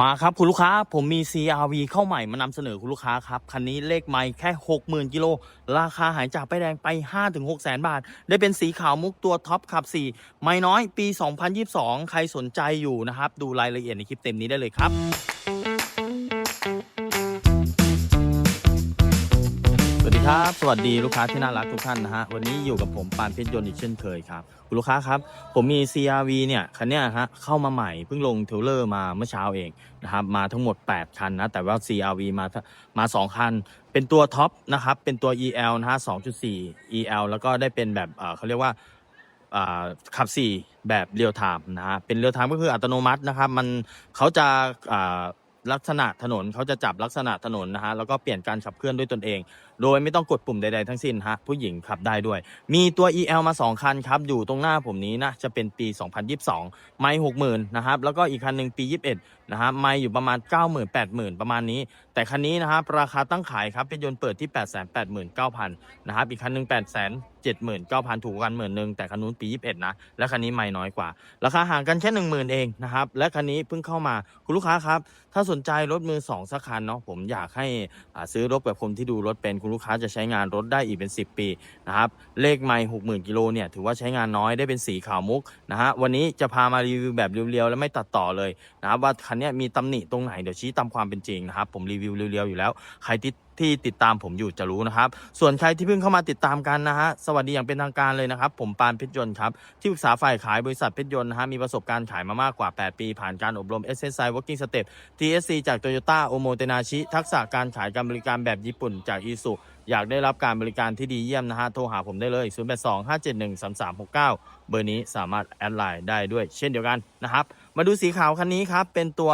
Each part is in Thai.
มาครับคุณลูกค้าผมมี CRV เข้าใหม่มานำเสนอคุณลูกค้าครับ คันนี้เลขไม่แค่ 60,000 กิโล ราคาหายจากไปแดงไป 5-6แสนบาท ได้เป็นสีขาวมุกตัวท็อปขับ 4 ไม่น้อยปี 2022 ใครสนใจอยู่นะครับ ดูรายละเอียดในคลิปเต็มนี้ได้เลยครับ ดีครับ สวัสดีลูกค้าที่น่ารักทุกท่านนะฮะ วันนี้อยู่กับผมปานเพชรยนต์อีกเช่นเคยครับ คุณลูกค้าครับ ผมมี CRV เนี่ยคันเนี้ยฮะเข้ามาใหม่เพิ่งลงเทรลเลอร์มาเมื่อเช้าเองนะครับ มาทั้งหมด 8 คันนะ แต่ว่า CRV มามา 2 คัน เป็นตัวท็อปนะครับ เป็นตัว EL นะฮะ 2.4 EL แล้วก็ได้เป็นแบบเอ่อเขาเรียกว่าอ่าขับ 4 แบบเรียลไทม์นะฮะ เป็นเรียลไทม์ก็คืออัตโนมัตินะครับ มันเขาจะอ่าลักษณะถนนเขาจะจับลักษณะถนนนะฮะแล้วก็เปลี่ยนการขับเคลื่อนด้วยตนเองโดยไม่ต้องกดปุ่มใดๆทั้งสิ้นฮะผู้หญิงขับได้ด้วย มีตัว EL มา 2 คันครับ อยู่ตรงหน้าผมนี้นะ จะเป็นปี 2022 ไม่60,000นนะครับ แล้วก็อีกคันหนึ่งปี 21 นะฮะไม่อยู่ประมาณ 90,000 80,000 ประมาณนี้ แต่คันนี้นะครับราคาตั้งขายครับเป็นยนต์เปิดที่ 889,000 นะครับ อีกคันหนึ่ง879,000 ถูกกันหมื่นหนึ่งแต่คันนู้นปี 21 นะ และคันนี้ไม่น้อยกว่า ราคาห่างกันแค่ 10,000 เองนะครับ และคันนี้เพิ่งเข้ามาคุณลูกค้าครับ ถ้าสนใจรถมือสองสักคันเนาะผมอยากให้ซื้อรถแบบคนที่ดูรถเป็นคุณลูกค้าจะใช้งานรถได้อีกเป็น 10 ปีนะครับเลขไม่หกหมื่นกิโลเนี่ยถือว่าใช้งานน้อยได้เป็นสีขาวมุกนะฮะวันนี้จะพามารีวิวแบบเรียวๆ และไม่ตัดต่อเลยนะครับว่าคันนี้มีตำหนิตรงไหนเดี๋ยวชี้ตามความเป็นจริงนะครับผมรีวิวเรียวๆอยู่แล้วใครที่ ที่ติดตามผมอยู่จะรู้นะครับ ส่วนใครที่เพิ่งเข้ามาติดตามกันนะฮะสวัสดีอย่างเป็นทางการเลยนะครับ ผมปานเพชรยนต์ครับที่ปรึกษาฝ่ายขายบริษัทเพชรยนต์นะฮะมีประสบการณ์ขายมามากกว่า 8 ปี ผ่านการอบรม SSI Working Step TSC จาก Toyota o m o t e n a s h i ทักษะการขายการบริการแบบญี่ปุ่นจาก i s u อยากได้รับการบริการที่ดีเยี่ยมนะฮะโทรหาผมได้เลย 082 571 3369 เบอร์นี้สามารถแอดไลน์ได้ด้วยเช่นเดียวกันนะครับ มาดูสีขาวคันนี้ครับ เป็นตัว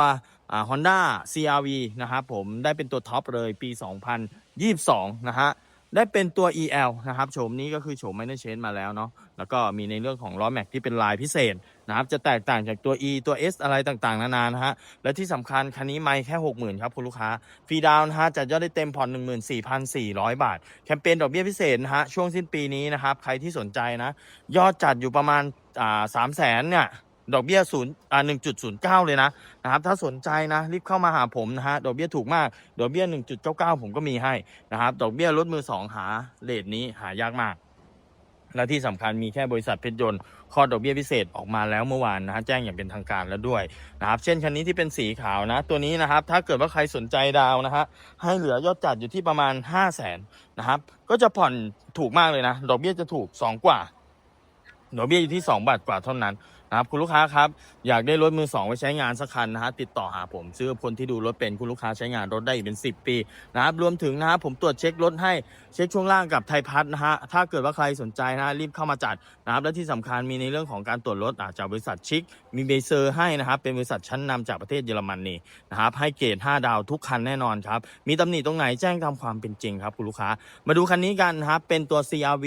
ฮอนด้า CRV นะครับผมได้เป็นตัวท็อปเลยปี 2022 นะฮะได้เป็นตัว EL นะครับโฉมนี้ก็คือโฉมไม่ได้เชนมาแล้วเนาะแล้วก็มีในเรื่องของล้อแม็กที่เป็นลายพิเศษ นะครับจะแตกต่างจากตัว E ตัว S อะไรต่างๆ นานานะฮะและที่สำคัญคันนี้ไม่แค่ 60,000ครับคุณลูกค้าฟรีดาวน์นะฮะจัดยอดได้เต็มผ่อน14,400 บาท แคมเปญดอกเบี้ยพิเศษนะฮะช่วงสิ้นปีนี้นะครับใครที่สนใจนะ ยอดจัดอยู่ประมาณอ่าสามแสนเนี่ยดอกเบี้ยศูนย์อ่าหนึ่งจุดศูนย์เก้าเลยนะนะครับถ้าสนใจนะรีบเข้ามาหาผมนะฮะดอกเบี้ยถูกมากดอกเบี้ยหนึ่งจุดเก้าเก้าผมก็มีให้นะครับดอกเบี้ยรถมือสองหาเลทนี้หายากมาก และที่สำคัญมีแค่บริษัทเพชรยนต์ข้อดอกเบี้ยพิเศษออกมาแล้วเมื่อวานนะฮะแจ้งอย่างเป็นทางการแล้วด้วยนะครับเช่นคันนี้ที่เป็นสีขาวนะ ตัวนี้นะครับถ้าเกิดว่าใครสนใจดาวนะฮะให้เหลือยอดจัดอยู่ที่ประมาณ 5 0 0แสนนะครับก็จะผ่อนถูกมากเลยนะ ดอกเบี้ยจะถูก 2 กว่าดอกเบี้ยอยู่ที่ 2 บาทกว่าเท่านั้น นะครับคุณลูกค้าครับอยากได้รถมือสองไว้ใช้งานสักคันนะฮะติดต่อหาผมซื้อคนที่ดูรถเป็นคุณลูกค้าใช้งานรถได้อีกเป็น 10 ปีนะครับรวมถึงนะครับผมตรวจเช็ครถให้เช็คช่วงล่างกับไทยพัฒนะฮะถ้าเกิดว่าใครสนใจนะรีบเข้ามาจัดนะครับและที่สำคัญมีในเรื่องของการตรวจรถอาจากบริษัทชิคมีเบเซอร์ให้นะครับเป็นบริษัทชั้นนำจากประเทศเยอรมนีนะครับให้เกรด5ดาวทุกคันแน่นอนครับมีตำหนิตรงไหนแจ้งตามความเป็นจริงครับคุณลูกค้า มาดูคันนี้กันนะครับเป็นตัว CRV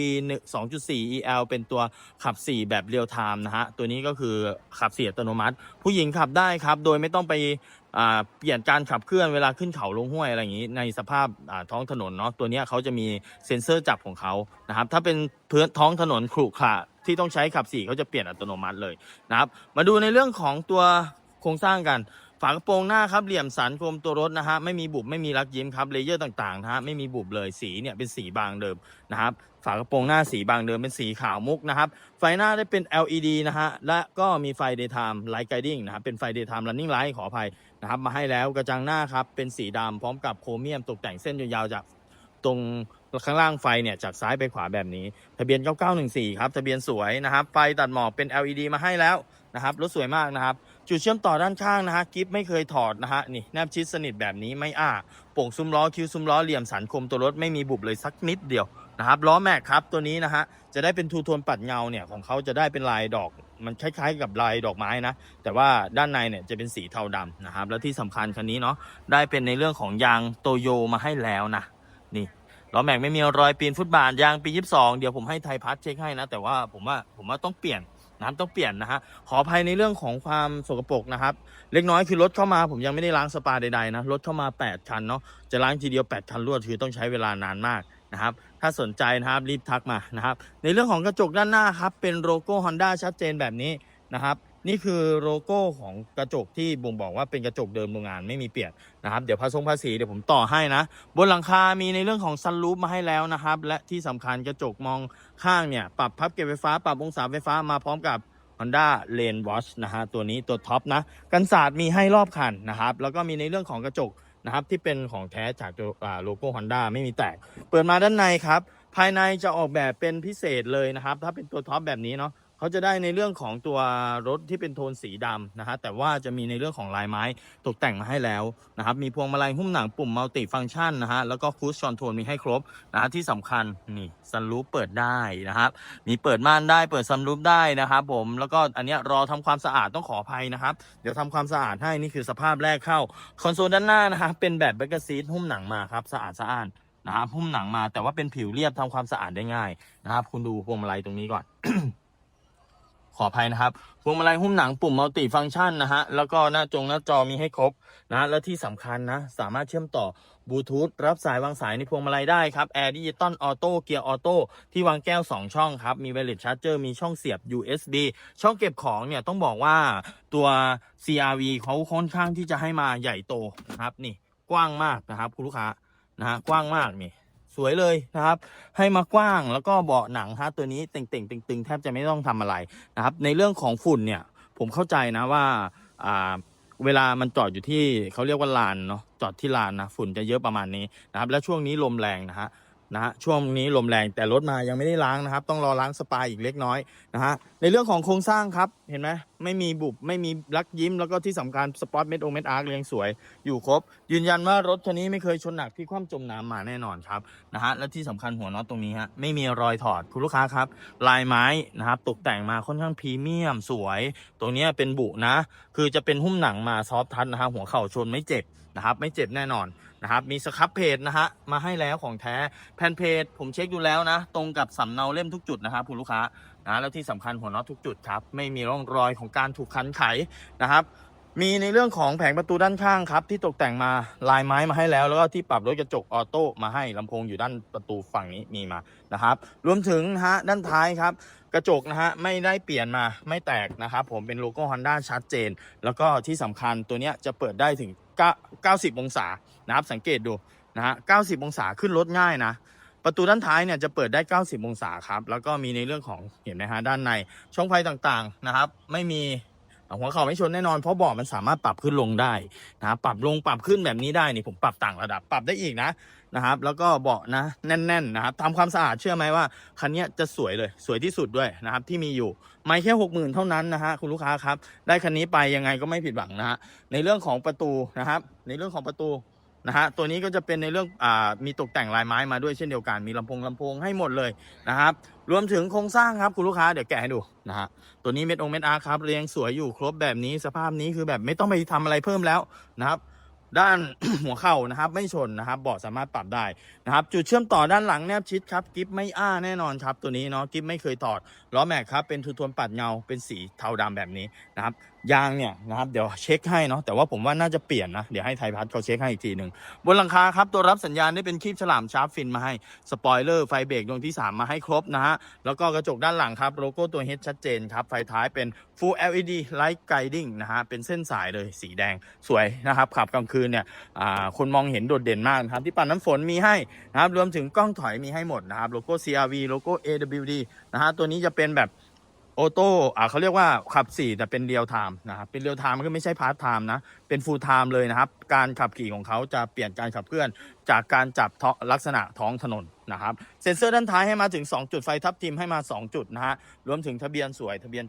2.4 EL เป็นตัวขับ 4 แบบเรียลไทม์นะฮะตัวนี้ก็คือขับเสียอัตโนมัติ ผู้หญิงขับได้ครับ โดยไม่ต้องไปเปลี่ยนการขับเคลื่อนเวลาขึ้นเขาลงห้วยอะไรอย่างนี้ในสภาพท้องถนนเนาะตัวนี้เขาจะมีเซ็นเซอร์จับของเขานะครับ ถ้าเป็นพื้นท้องถนนขรุขระที่ต้องใช้ขับสี่เขาจะเปลี่ยนอัตโนมัติเลยนะครับ มาดูในเรื่องของตัวโครงสร้างกัน ฝากระโปรงหน้าครับเหลี่ยมสันโคมตัวรถนะฮะไม่มีบุบไม่มีรักยิ้มครับเลเยอร์ต่างๆนะฮะไม่มีบุบเลยสีเนี่ยเป็นสีบางเดิมนะครับฝากระโปรงหน้าสีบางเดิมเป็นสีขาวมุกนะครับไฟหน้าได้เป็น LED นะฮะและก็มีไฟ daytime light guiding นะครับเป็นไฟ daytime running light ขออภัยนะครับมาให้แล้วกระจังหน้าครับเป็นสีดำพร้อมกับโครเมียมตกแต่งเส้นยาวๆจากตรงข้างล่างไฟเนี่ยจากซ้ายไปขวาแบบนี้ ทะเบียน 9914 ครับ ทะเบียนสวยนะครับ ไฟตัดหมอกเป็น LED มาให้แล้วนะครับ รถสวยมากนะครับ จุดเชื่อมต่อด้านข้างนะฮะกิฟไม่เคยถอดนะฮะนี่แนบชิดสนิทแบบนี้ไม่อ้าโป่งซุ้มล้อคิ้วซุ้มล้อเหลี่ยมสันคมตัวรถไม่มีบุบเลยสักนิดเดียวนะครับล้อแม็กครับตัวนี้นะฮะจะได้เป็นทูโทนปัดเงาเนี่ยของเขาจะได้เป็นลายดอกมันคล้ายๆกับลายดอกไม้นะ แต่ว่าด้านในเนี่ยจะเป็นสีเทาดำนะครับ แล้วที่สำคัญคันนี้เนาะได้เป็นในเรื่องของยางโตโยมาให้แล้วนะนี่ล้อแม็กไม่มีรอยปีนฟุตบาทยางปี 22 เดี๋ยวผมให้ไทยพัทเช็คให้นะ แต่ว่าผมว่าผมว่าต้องเปลี่ยน นะครับต้องเปลี่ยนนะฮะขออภัยในเรื่องของความสกปรกนะครับเล็กน้อยคือรถเข้ามาผมยังไม่ได้ล้างสปาใดๆนะรถเข้ามา 8 ชั้นเนาะจะล้างทีเดียว8ชั้นรวดคือต้องใช้เวลานานมากนะครับถ้าสนใจนะครับรีบทักมานะครับในเรื่องของกระจกด้านหน้าครับเป็นโลโก้ Honda ชัดเจนแบบนี้นะครับ นี่คือโลโก้ของกระจกที่บ่งบอกว่าเป็นกระจกเดิมโรงงานไม่มีเปลี่ยนนะครับ เดี๋ยวภาษงภาษีเดี๋ยวผมต่อให้นะ บนหลังคา มีในเรื่องของซันรูฟมาให้แล้วนะครับ และที่สำคัญกระจกมองข้างเนี่ยปรับพับเก็บไฟฟ้า ปรับองศาไฟฟ้ามาพร้อมกับ Honda Lane Watch นะฮะตัวนี้ตัวท็อปนะกันศาสตร์มีให้รอบคันนะครับ แล้วก็มีในเรื่องของกระจกนะครับที่เป็นของแท้จากตัวโลโก้ Honda ไม่มีแตก เปิดมาด้านในครับ ภายในจะออกแบบเป็นพิเศษเลยนะครับ ถ้าเป็นตัวท็อปแบบนี้เนาะ เขาจะได้ในเรื่องของตัวรถที่เป็นโทนสีดำนะฮะแต่ว่าจะมีในเรื่องของลายไม้ตกแต่งมาให้แล้วนะครับมีพวงมาลัยหุ้มหนังปุ่มมัลติฟัง c t ชันนะฮะแล้วก็คูชคอนโทรลมีให้ครบนะฮะที่สำคัญนี่ซันรูฟเปิดได้นะครับมีเปิดม่านได้เปิดซันรูฟได้นะครับผมแล้วก็อันนี้รอทำความสะอาดต้องขออภัยนะครับเดี๋ยวทำความสะอาดให้นี่คือสภาพแรกเข้าคอนโซลด้านหน้านะครับเป็นแบบแบ็กซีทหุ้มหนังมาครับสะอาดสะอานนะครับหุ้มหนังมาแต่ว่าเป็นผิวเรียบทำความสะอาดได้ง่ายนะครับคุณดูพวงมาลัยตรงนี้ก่อน ขออภัยนะครับพวงมาลัยหุ้มหนังปุ่มมัลติฟัง c t ชันนะฮะแล้วก็หน้าจงหน้าจอมีให้ครบนะและที่สำคัญนะ สามารถเชื่อมต่อบลูทูธรับสายวางสายในพวงมาลัยได้ครับแอร์ดิจิตอลออโต้เกียร์ออโต้ที่วางแก้ว 2 ช่องครับ มี w ว r e l e s s charger มีช่องเสียบ USB ช่องเก็บของเนี่ยต้องบอกว่าตัว CRV เขาค่อนข้างที่จะให้มาใหญ่โตนะครับนี่กว้างมากนะครับคุณลูกค้านะฮะกว้างมากนี่ สวยเลยนะครับ ให้มากว้างแล้วก็เบาะหนังฮะตัวนี้เต่งๆตึงๆแทบจะไม่ต้องทำอะไรนะครับ ในเรื่องของฝุ่นเนี่ย ผมเข้าใจนะว่าอ่าเวลามันจอดอยู่ที่เขาเรียกว่าลานเนาะจอดที่ลานนะฝุ่นจะเยอะประมาณนี้นะครับ และช่วงนี้ลมแรงนะฮะ นะฮะช่วงนี้ลมแรงแต่รถมายังไม่ได้ล้างนะครับ ต้องรอล้างสปายอีกเล็กน้อยนะฮะในเรื่องของโครงสร้างครับเห็นไหมไม่มีบุบไม่มีลักยิ้ม แล้วก็ที่สำคัญสปอตเมดโอเมดอาร์คเรียงสวยอยู่ครบ ยืนยันว่ารถคันนี้ไม่เคยชนหนักที่คว่ำจมน้ำมาแน่นอนครับนะฮะและที่สำคัญหัวน็อตตรงนี้ฮะไม่มีรอยถอดคุณลูกค้าครับ ลายไม้นะครับตกแต่งมาค่อนข้างพรีเมียมสวย ตรงนี้เป็นบุนะ คือจะเป็นหุ้มหนังมาซอฟทัชนะครับหัวเข่าชนไม่เจ็บนะครับไม่เจ็บแน่นอน นะครับ มีสครับเพจนะฮะ มาให้แล้วของแท้ แผ่นเพจผมเช็คดูแล้วนะ ตรงกับสำเนาเล่มทุกจุดนะครับคุณลูกค้านะแล้วที่สำคัญหัวน็อตทุกจุดครับ ไม่มีร่องรอยของการถูกคันไขนะครับ มีในเรื่องของแผงประตูด้านข้างครับ ที่ตกแต่งมาลายไม้มาให้แล้ว แล้วก็ที่ปรับรถกระจกออโต้มาให้ลำโพงอยู่ด้านประตูฝั่งนี้มีมานะครับ รวมถึงฮะด้านท้ายครับ กระจกนะฮะไม่ได้เปลี่ยนมาไม่แตกนะครับผมเป็นโลโก้ Honda ชัดเจน แล้วก็ที่สำคัญตัวเนี้ยจะเปิดได้ถึง 90 องศานะครับสังเกตดูนะฮะ90 องศาขึ้นรถง่ายนะประตูด้านท้ายเนี่ยจะเปิดได้ 90 องศาครับ แล้วก็มีในเรื่องของเห็นไหมฮะด้านใน ช่องไฟต่างๆนะครับ ไม่มีหัวเข่าไม่ชนแน่นอนเพราะเบาะมันสามารถปรับขึ้นลงได้นะครับปรับลงปรับขึ้นแบบนี้ได้นี่ผมปรับต่างระดับปรับได้อีกนะ นะครับ แล้วก็เบาะนะแน่น ๆ นะครับทำความสะอาดเชื่อไหมว่าคันนี้จะสวยเลยสวยที่สุดด้วยนะครับที่มีอยู่ไม่แค่หกหมื่นเท่านั้นนะฮะคุณลูกค้าครับ ได้คันนี้ไปยังไงก็ไม่ผิดหวังนะฮะในเรื่องของประตูนะครับ ในเรื่องของประตูนะฮะตัวนี้ก็จะเป็นในเรื่องอ่ามีตกแต่งลายไม้มาด้วยเช่นเดียวกันมีลำโพงลำโพงให้หมดเลยนะครับรวมถึงโครงสร้างครับคุณลูกค้าเดี๋ยวแกะให้ดูนะฮะตัวนี้เม็ดองเม็ดอาร์ครับเรียงสวยอยู่ครบแบบนี้สภาพนี้คือแบบไม่ต้องไปทำอะไรเพิ่มแล้วนะครับ ด้านหัวเข่านะครับ ไม่ชนนะครับเบาะสามารถปรับได้นะครับจุดเชื่อมต่อด้านหลังแนบชิดครับกิฟไม่อ้าแน่นอนครับตัวนี้เนาะกิฟไม่เคยถอดล้อแม็กครับเป็นทูโทนปัดเงาเป็นสีเทาดำแบบนี้นะครับยางเนี่ยนะครับเดี๋ยวเช็คให้เนาะแต่ว่าผมว่าน่าจะเปลี่ยนนะเดี๋ยวให้ไทยพัฒน์เขาเช็คให้อีกทีหนึ่งบนหลังคาครับตัวรับสัญญาณได้เป็นครีบฉลามชาร์ปฟินมาให้สปอยเลอร์ไฟเบรกดวงที่ 3 มาให้ครบนะฮะแล้วก็กระจกด้านหลังครับโลโก้ตัว H ชัดเจนครับไฟท้ายเป็น Full LED Light Guiding นะฮะเป็นเส้นสายเลยสีแดงสวยนะครับขับกลางคืนเนี่ยคนมองเห็นโดดเด่นมากนะครับที่ปัดน้ำฝนมีให้นะครับรวมถึงกล้องถอยมีให้หมดนะครับโลโก้ CRV โลโก้ AWD นะฮะตัวนี้จะเป็นแบบ ออโต้อ่าเขาเรียกว่าขับ 4 แต่เป็นเรียลไทม์นะครับ เป็นเรียลไทม์ก็ไม่ใช่พาร์ทไทม์นะ เป็นฟูลไทม์เลยนะครับ การขับขี่ของเขาจะเปลี่ยนการขับเคลื่อน จากการจับลักษณะท้องถนนนะครับเซ็นเซอร์ด้านท้ายให้มาถึง 2 จุดไฟทับทิมให้มา 2 จุดนะฮะรวมถึงทะเบียนสวยทะเบียน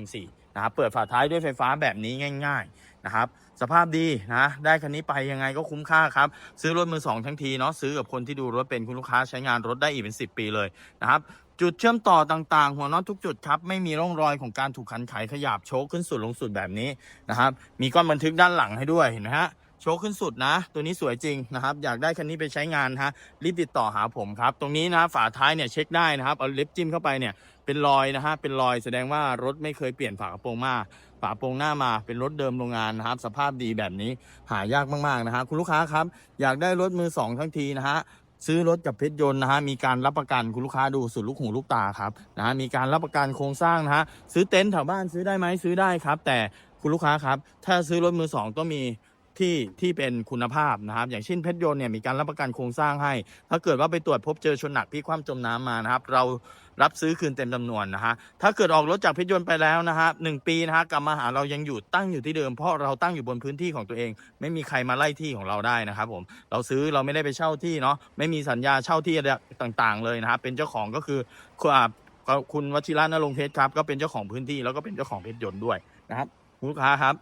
9914 นะครับเปิดฝาท้ายด้วยไฟฟ้าแบบนี้ง่าย ๆนะครับ สภาพดีนะได้คันนี้ไปยังไงก็คุ้มค่าครับ ซื้อรถมือสองทั้งทีเนาะซื้อกับคนที่ดูรถเป็นคุณลูกค้าใช้งานรถได้อีกเป็น 10 ปีเลยนะครับ จุดเชื่อมต่อต่างๆ หัวน็อตทุกจุดครับ ไม่มีร่องรอยของการถูกขันไขขยับโชคขึ้นสุดลงสุดแบบนี้นะครับ มีก้อนบันทึกด้านหลังให้ด้วยเห็นไหมฮะโชคขึ้นสุดนะ ตัวนี้สวยจริงนะครับ อยากได้คันนี้ไปใช้งานฮะรีบติดต่อหาผมครับ ตรงนี้นะฝาท้ายเนี่ยเช็คได้นะครับ เอาเล็บจิ้มเข้าไปเนี่ยเป็นรอยนะฮะเป็นรอยแสดงว่ารถไม่เคยเปลี่ยนฝากระโปรงมาฝาโปรงหน้ามาเป็นรถเดิมโรงงานนะครับ สภาพดีแบบนี้หายากมากๆนะฮะคุณลูกค้าครับ อยากได้รถมือสองทั้งทีนะฮะ ซื้อรถกับเพชรยนต์นะฮะมีการรับประกันคุณลูกค้าดูสุดลูกหูลูกตาครับนะฮะมีการรับประกันโครงสร้างนะฮะซื้อเต็นท์แถวบ้านซื้อได้ไหมซื้อได้ครับ แต่คุณลูกค้าครับ ถ้าซื้อรถมือสองต้องมี ที่ที่เป็นคุณภาพนะครับ อย่างเช่นเพชรยนต์เนี่ยมีการรับประกันโครงสร้างให้ ถ้าเกิดว่าไปตรวจพบเจอชนหนักพลิกคว่ำจมน้ำมานะครับ เรารับซื้อคืนเต็มจำนวนนะฮะถ้าเกิดออกรถจากเพชรยนต์ไปแล้วนะฮะหนึ่งปีนะฮะกลับมาหาเรายังอยู่ตั้งอยู่ที่เดิมเพราะเราตั้งอยู่บนพื้นที่ของตัวเอง ไม่มีใครมาไล่ที่ของเราได้นะครับผมเราซื้อเราไม่ได้ไปเช่าที่เนาะไม่มีสัญญาเช่าที่อะไรต่างๆ เลยนะครับเป็นเจ้าของก็คือคุณคุณวชิระนรงเพชรครับก็เป็นเจ้าของพื้นที่แล้วก็เป็นเจ้าของเพชรยนต์ด้วยนะครับลูกค้าครับ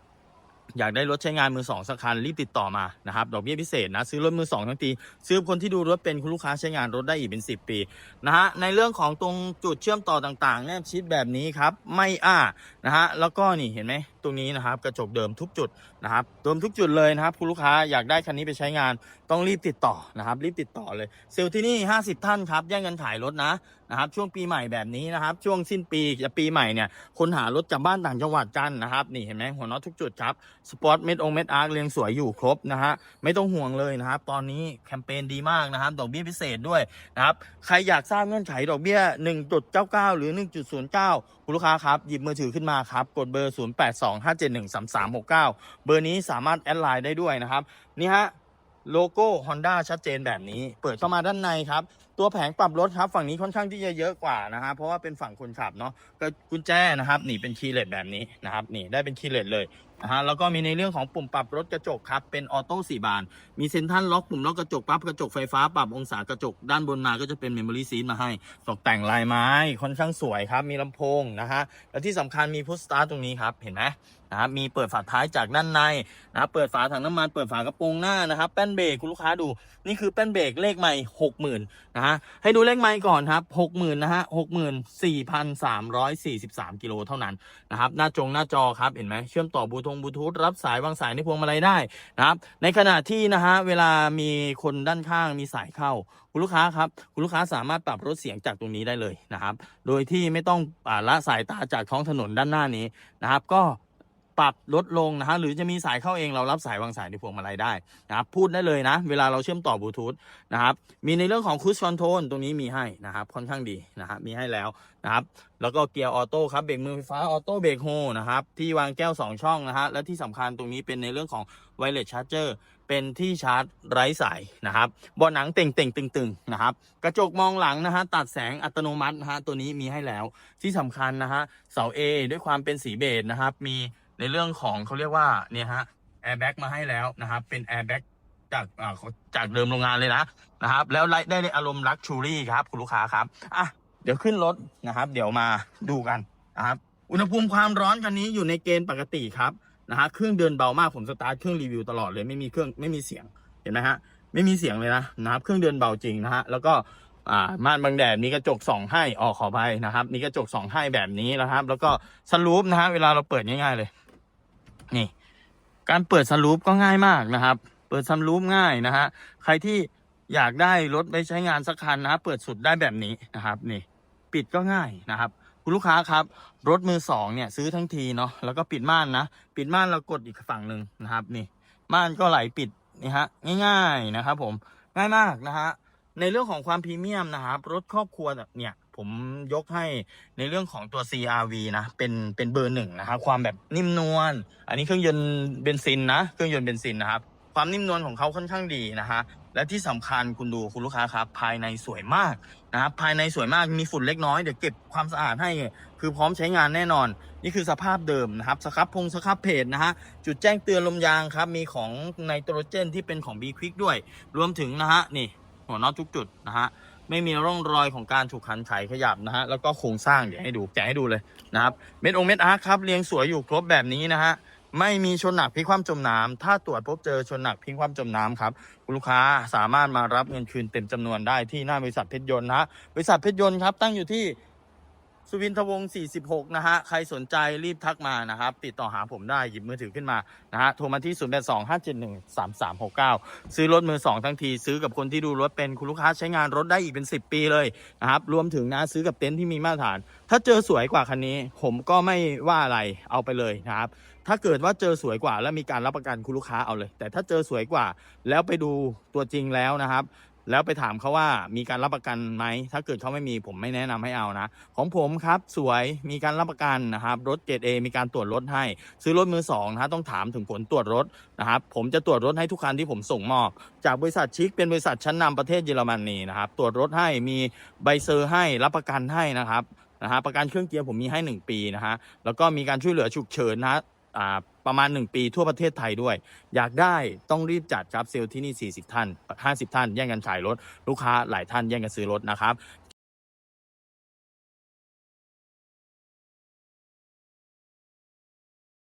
อยากได้รถใช้งานมือสองสักคันรีบติดต่อมานะครับดอกเบี้ยพิเศษนะซื้อรถมือสองทั้งทีซื้อคนที่ดูรถเป็นคุณลูกค้าใช้งานรถได้อีกเป็น 10 ปีนะฮะในเรื่องของตรงจุดเชื่อมต่อต่างๆ แนบชิดแบบนี้ครับไม่อ้านะฮะแล้วก็นี่เห็นไหมตรงนี้นะครับกระจกเดิมทุกจุดนะครับเดิมทุกจุดเลยนะครับคุณลูกค้าอยากได้คันนี้ไปใช้งานต้องรีบติดต่อนะครับรีบติดต่อเลยเซลล์ที่นี่ 50 ท่านครับแย่งกันขายรถนะ นะครับช่วงปีใหม่แบบนี้นะครับ ช่วงสิ้นปีจะปีใหม่เนี่ยคนหารถจากบ้านต่างจังหวัดกันนะครับนี่เห็นไหมหัวน็อตทุกจุดครับสปอร์ตเม็ดองเม็ดอาร์เรียงสวยอยู่ครบนะฮะไม่ต้องห่วงเลยนะครับ ตอนนี้แคมเปญดีมากนะครับ ดอกเบี้ยพิเศษด้วยนะครับใครอยากทราบเงื่อนไขดอกเบี้ย 1.99 หรือ 1.09 คุณลูกค้าครับ หยิบมือถือขึ้นมาครับ กดเบอร์ 0825713369 เบอร์นี้สามารถแอดไลน์ได้ด้วยนะครับนี่ฮะโลโก้ Honda ชัดเจนแบบนี้ เปิดเข้ามาด้านในครับตัวแผงปรับรถครับฝั่งนี้ค่อนข้างที่จะเยอะกว่านะฮะเพราะว่าเป็นฝั่งคนขับเนาะก็กุญแจนะครับนี่เป็นคีย์เลสแบบนี้นะครับนี่ได้เป็นคีย์เลสเลยนะฮะแล้วก็มีในเรื่องของปุ่มปรับรถกระจกครับเป็นออโต้สี่บาน มีเซ็นทรัลล็อกปุ่มล็อกกระจกปั๊บกระจกไฟฟ้าปรับองศากระจกด้านบนมาก็จะเป็นเมมโมรี่ซีทมาให้ ตกแต่งลายไม้ค่อนข้างสวยครับ มีลำโพงนะฮะและที่สำคัญมีพุชสตาร์ตรงนี้ครับเห็นไหมนะครับมีเปิดฝาท้ายจากด้านในนะครับเปิดฝาถังน้ำมันเปิดฝากระโปรงหน้านะครับแป้นเบรกคุณลูกค้าดู นี่คือแป้นเบรกเลขใหม่หกหมื่นนะฮะ ให้ดูเลขใหม่ก่อนครับหกหมื่นนะฮะหกหมื่นสี่พันสามร้อยสี่สิบสามกิโลเท่านั้นนะครับ หน้าจงหน้าจอครับ เห็นไหมเชื่อมต่อบูทงบูทูธรับสายวางสายในพวงมาลัยได้นะครับ ในขณะที่นะฮะเวลามีคนด้านข้างมีสายเข้า คุณลูกค้าครับ คุณลูกค้าสามารถปรับลดเสียงจากตรงนี้ได้เลยนะครับ โดยที่ไม่ต้องอละสายตาจากท้องถนนด้านหน้านี้นะครับ ก็ ปรับลดลงนะฮะหรือจะมีสายเข้าเองเรารับสายวางสายในพวงมาลัยได้นะครับพูดได้เลยนะ เวลาเราเชื่อมต่อบลูทูธนะครับมีในเรื่องของคู i คอนโทรลตรงนี้มีให้นะครับค่อนข้างดีนะครับมีให้แล้วนะครับแล้วก็เกียร์ออโต้ครับเบรกมือไฟฟ้าออโต้เบรกโฮนะครับที่วางแก้ว 2 ช่องนะฮะและที่สำคัญตรงนี้เป็นในเรื่องของไวเลสชาร์จเจอร์เป็นที่ชาร์จไร้สายนะครับเบาะหนังเต่งเต่งตึงตึงๆนะครับกระจกมองหลังนะฮะตัดแสงอัตโนมัตินะฮะตัวนี้มีให้แล้วที่สำคัญนะฮะเสา A ด้วยความเป็นสีเบจนะครับมี ในเรื่องของเขาเรียกว่าเนี่ยฮะแอร์แบ็กมาให้แล้วนะครับ เป็นแอร์แบ็กจากอ่าจากเดิมโรงงานเลยนะนะครับ แล้วได้ได้อารมณ์ลักชูรี่ครับ คุณลูกค้าครับอะเดี๋ยวขึ้นรถนะครับ เดี๋ยวมาดูกันนะครับ อุณหภูมิความร้อนคันนี้อยู่ในเกณฑ์ปกติครับนะฮะเครื่องเดินเบามากผมสตาร์ทเครื่องรีวิวตลอดเลยไม่มีเครื่องไม่มีเสียงเห็นไหมฮะไม่มีเสียงเลยนะนะครับ เครื่องเดินเบาจริงนะฮะแล้วก็อ่าม่านบังแดดมีกระจกส่องให้ออกขอไปนะครับ มีกระจกส่องให้แบบนี้นะครับ แล้วก็สลูปนะฮะเวลาเราเปิดง่ายๆเลย นี่ การเปิดสลูปก็ง่ายมากนะครับ เปิดสลูปง่ายนะฮะ ใครที่อยากได้รถไปใช้งานสักคันนะเปิดสุดได้แบบนี้นะครับ นี่ ปิดก็ง่ายนะครับ คุณลูกค้าครับ รถมือสองเนี่ยซื้อทั้งทีเนาะ แล้วก็ปิดม่านนะ ปิดม่านเรากดอีกฝั่งหนึ่งนะครับ นี่ ม่านก็ไหลปิดนี่ฮะ ง่าย ๆนะครับ ผม ง่ายมากนะฮะ ในเรื่องของความพรีเมียมนะครับ รถครอบครัวเนี่ย ผมยกให้ในเรื่องของตัว CRV นะเป็นเป็นเบอร์หนึ่งนะครับความแบบนิ่มนวลอันนี้เครื่องยนต์เบนซินนะเครื่องยนต์เบนซินนะครับความนิ่มนวลของเขาค่อนข้างดีนะฮะและที่สำคัญคุณดูคุณลูกค้าครับ ภายในสวยมากนะครับภายในสวยมากมีฝุ่นเล็กน้อยเดี๋ยวเก็บความสะอาดให้ คือพร้อมใช้งานแน่นอน นี่คือสภาพเดิมนะครับสครับพงสครับเพจนะฮะจุดแจ้งเตือนลมยางครับ มีของไนโตรเจนที่เป็นของ B Quick ด้วย รวมถึงนะฮะนี่หัวน็อตทุกจุดนะฮะ ไม่มีร่องรอยของการถูกขันไขขยับนะฮะแล้วก็โครงสร้างเดี๋ยวให้ดูแกะให้ดูเลยนะครับเม็ดองเม็ดอาร์คครับเรียงสวยอยู่ครบแบบนี้นะฮะไม่มีชนหนักพลิกคว่ำจมน้ำถ้าตรวจพบเจอชนหนักพลิกคว่ำจมน้ำครับคุณลูกค้าสามารถมารับเงินคืนเต็มจำนวนได้ที่หน้าบริษัทเพชรยนต์นะฮะบริษัทเพชรยนต์ครับตั้งอยู่ที่ สุวินทวงศ์46 นะฮะ ใครสนใจรีบทักมานะครับ ติดต่อหาผมได้ หยิบมือถือขึ้นมา นะฮะ โทรมาที่ 0825713369 ซื้อรถมือ 2 ทั้งที ซื้อกับคนที่ดูรถเป็น คุณลูกค้าใช้งานรถได้อีกเป็น 10 ปีเลยนะครับ รวมถึงนะซื้อกับเต็นท์ที่มีมาตรฐาน ถ้าเจอสวยกว่าคันนี้ ผมก็ไม่ว่าอะไร เอาไปเลยนะครับ ถ้าเกิดว่าเจอสวยกว่า แล้วมีการรับประกันคุณลูกค้าเอาเลย แต่ถ้าเจอสวยกว่า แล้วไปดูตัวจริงแล้วนะครับ แล้วไปถามเขาว่ามีการรับประกันไหม ถ้าเกิดเขาไม่มีผมไม่แนะนำให้เอานะ ของผมครับสวยมีการรับประกันนะครับ รถเกรดเอมีการตรวจรถให้ ซื้อรถมือสองนะฮะต้องถามถึงผลตรวจรถนะครับ ผมจะตรวจรถให้ทุกคันที่ผมส่งมอบ จากบริษัทชิคเป็นบริษัทชั้นนำประเทศเยอรมนีนะครับ ตรวจรถให้มีใบเซอร์ให้รับประกันให้นะครับนะฮะประกันเครื่องเกียร์ผมมีให้ 1 ปีนะฮะแล้วก็มีการช่วยเหลือฉุกเฉินนะฮะ ประมาณ 1 ปีทั่วประเทศไทยด้วย อยากได้ต้องรีบจัดครับเซลล์ที่นี่ 40 ท่าน 50 ท่านแย่งกันขายรถ ลูกค้าหลายท่านแย่งกันซื้อรถนะครับ